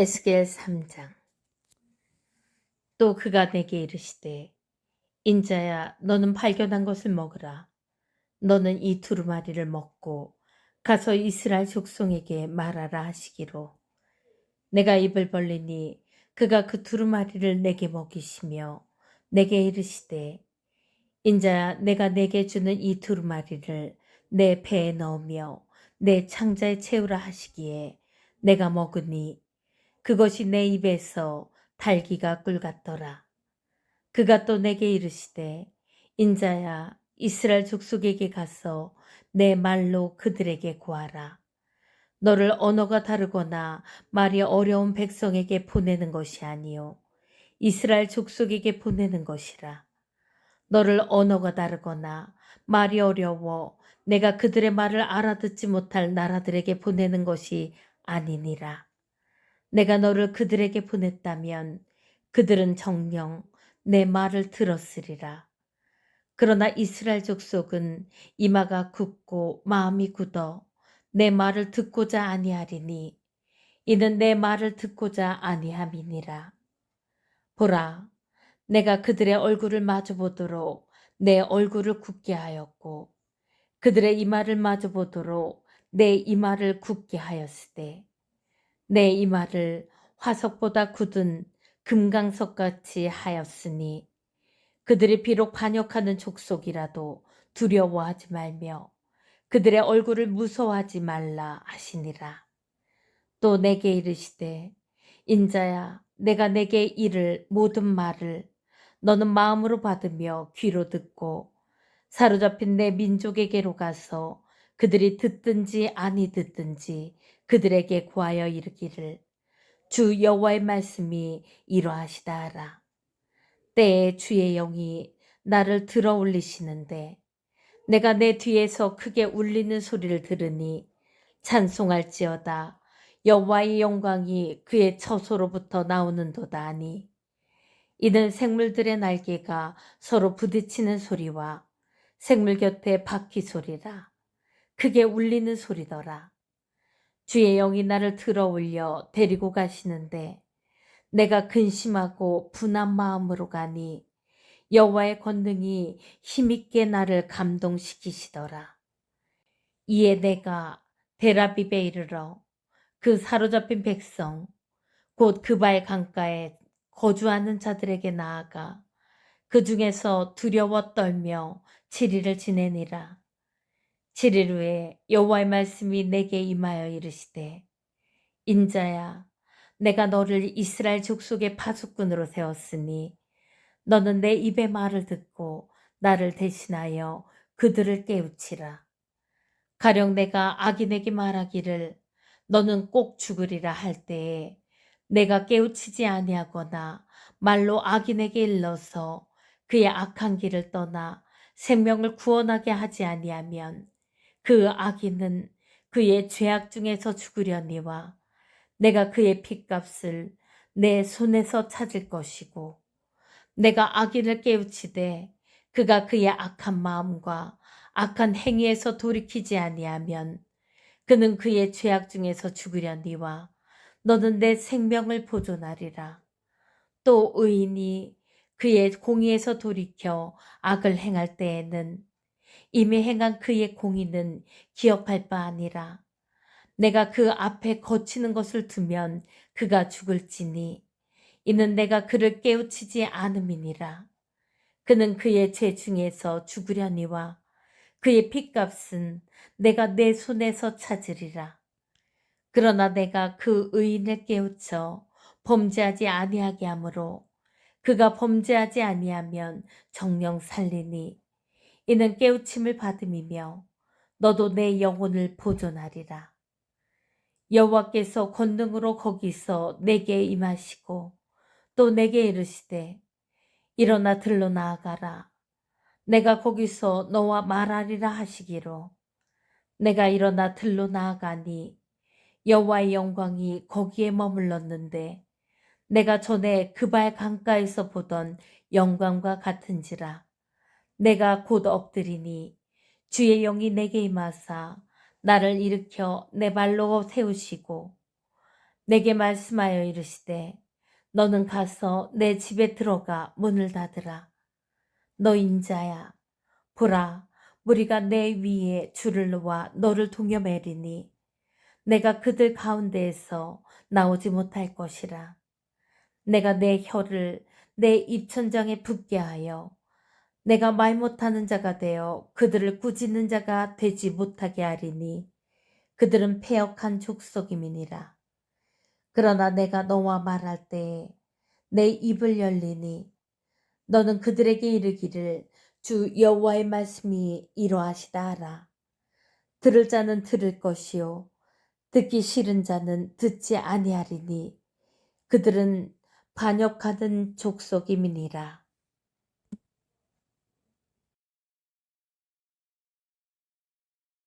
에스겔 3장. 또 그가 내게 이르시되 인자야 너는 발견한 것을 먹으라. 너는 이 두루마리를 먹고 가서 이스라엘 족속에게 말하라 하시기로. 내가 입을 벌리니 그가 그 두루마리를 내게 먹이시며 내게 이르시되 인자야 내가 내게 주는 이 두루마리를 내 배에 넣으며 내 창자에 채우라 하시기에 내가 먹으니 그것이 내 입에서 달기가 꿀 같더라. 그가 또 내게 이르시되 인자야 이스라엘 족속에게 가서 내 말로 그들에게 구하라. 너를 언어가 다르거나 말이 어려운 백성에게 보내는 것이 아니요 이스라엘 족속에게 보내는 것이라. 너를 언어가 다르거나 말이 어려워 내가 그들의 말을 알아듣지 못할 나라들에게 보내는 것이 아니니라. 내가 너를 그들에게 보냈다면 그들은 정령 내 말을 들었으리라. 그러나 이스라엘 족속은 이마가 굳고 마음이 굳어 내 말을 듣고자 아니하리니 이는 내 말을 듣고자 아니함이니라. 보라, 내가 그들의 얼굴을 마주 보도록 내 얼굴을 굳게 하였고 그들의 이마를 마주 보도록 내 이마를 굳게 하였으되 내 이마를 화석보다 굳은 금강석같이 하였으니 그들이 비록 반역하는 족속이라도 두려워하지 말며 그들의 얼굴을 무서워하지 말라 하시니라. 또 내게 이르시되 인자야 내가 내게 이를 모든 말을 너는 마음으로 받으며 귀로 듣고 사로잡힌 내 민족에게로 가서 그들이 듣든지 아니 듣든지 그들에게 구하여 이르기를 주 여호와의 말씀이 이러하시다 하라. 때에 주의 영이 나를 들어 올리시는데 내가 내 뒤에서 크게 울리는 소리를 들으니 찬송할지어다. 여호와의 영광이 그의 처소로부터 나오는도다 하니 이는 생물들의 날개가 서로 부딪히는 소리와 생물 곁에 바퀴 소리라. 크게 울리는 소리더라 주의 영이 나를 들어 올려 데리고 가시는데 내가 근심하고 분한 마음으로 가니 여호와의 권능이 힘있게 나를 감동시키시더라. 이에 내가 데라비베 이르러 그 사로잡힌 백성 곧 그바의 강가에 거주하는 자들에게 나아가 그 중에서 두려워 떨며 7일을 지내니라. 7일 후에 여호와의 말씀이 내게 임하여 이르시되 인자야 내가 너를 이스라엘 족속의 파수꾼으로 세웠으니 너는 내 입의 말을 듣고 나를 대신하여 그들을 깨우치라. 가령 내가 악인에게 말하기를 너는 꼭 죽으리라 할 때에 내가 깨우치지 아니하거나 말로 악인에게 일러서 그의 악한 길을 떠나 생명을 구원하게 하지 아니하면 그 악인은 그의 죄악 중에서 죽으려니와 내가 그의 핏값을 내 손에서 찾을 것이고 내가 악인을 깨우치되 그가 그의 악한 마음과 악한 행위에서 돌이키지 아니하면 그는 그의 죄악 중에서 죽으려니와 너는 내 생명을 보존하리라. 또 의인이 그의 공의에서 돌이켜 악을 행할 때에는 이미 행한 그의 공의는 기억할 바 아니라 내가 그 앞에 거치는 것을 두면 그가 죽을지니 이는 내가 그를 깨우치지 않음이니라. 그는 그의 죄 중에서 죽으려니와 그의 핏값은 내가 내 손에서 찾으리라. 그러나 내가 그 의인을 깨우쳐 범죄하지 아니하게 하므로 그가 범죄하지 아니하면 정령 살리니 이는 깨우침을 받음이며 너도 내 영혼을 보존하리라. 여호와께서 권능으로 거기서 내게 임하시고 또 내게 이르시되 일어나 들로 나아가라. 내가 거기서 너와 말하리라 하시기로 내가 일어나 들로 나아가니 여호와의 영광이 거기에 머물렀는데 내가 전에 그발 강가에서 보던 영광과 같은지라 내가 곧 엎드리니 주의 영이 내게 임하사 나를 일으켜 내 발로 세우시고 내게 말씀하여 이르시되 너는 가서 내 집에 들어가 문을 닫으라. 너 인자야 보라 무리가 내 위에 줄을 놓아 너를 동여매리니 내가 그들 가운데에서 나오지 못할 것이라. 내가 내 혀를 내 입천장에 붙게 하여 내가 말 못하는 자가 되어 그들을 꾸짖는 자가 되지 못하게 하리니 그들은 패역한 족속임이니라. 그러나 내가 너와 말할 때에 내 입을 열리니 너는 그들에게 이르기를 주 여호와의 말씀이 이러하시다 하라. 들을 자는 들을 것이요 듣기 싫은 자는 듣지 아니하리니 그들은 반역하는 족속임이니라.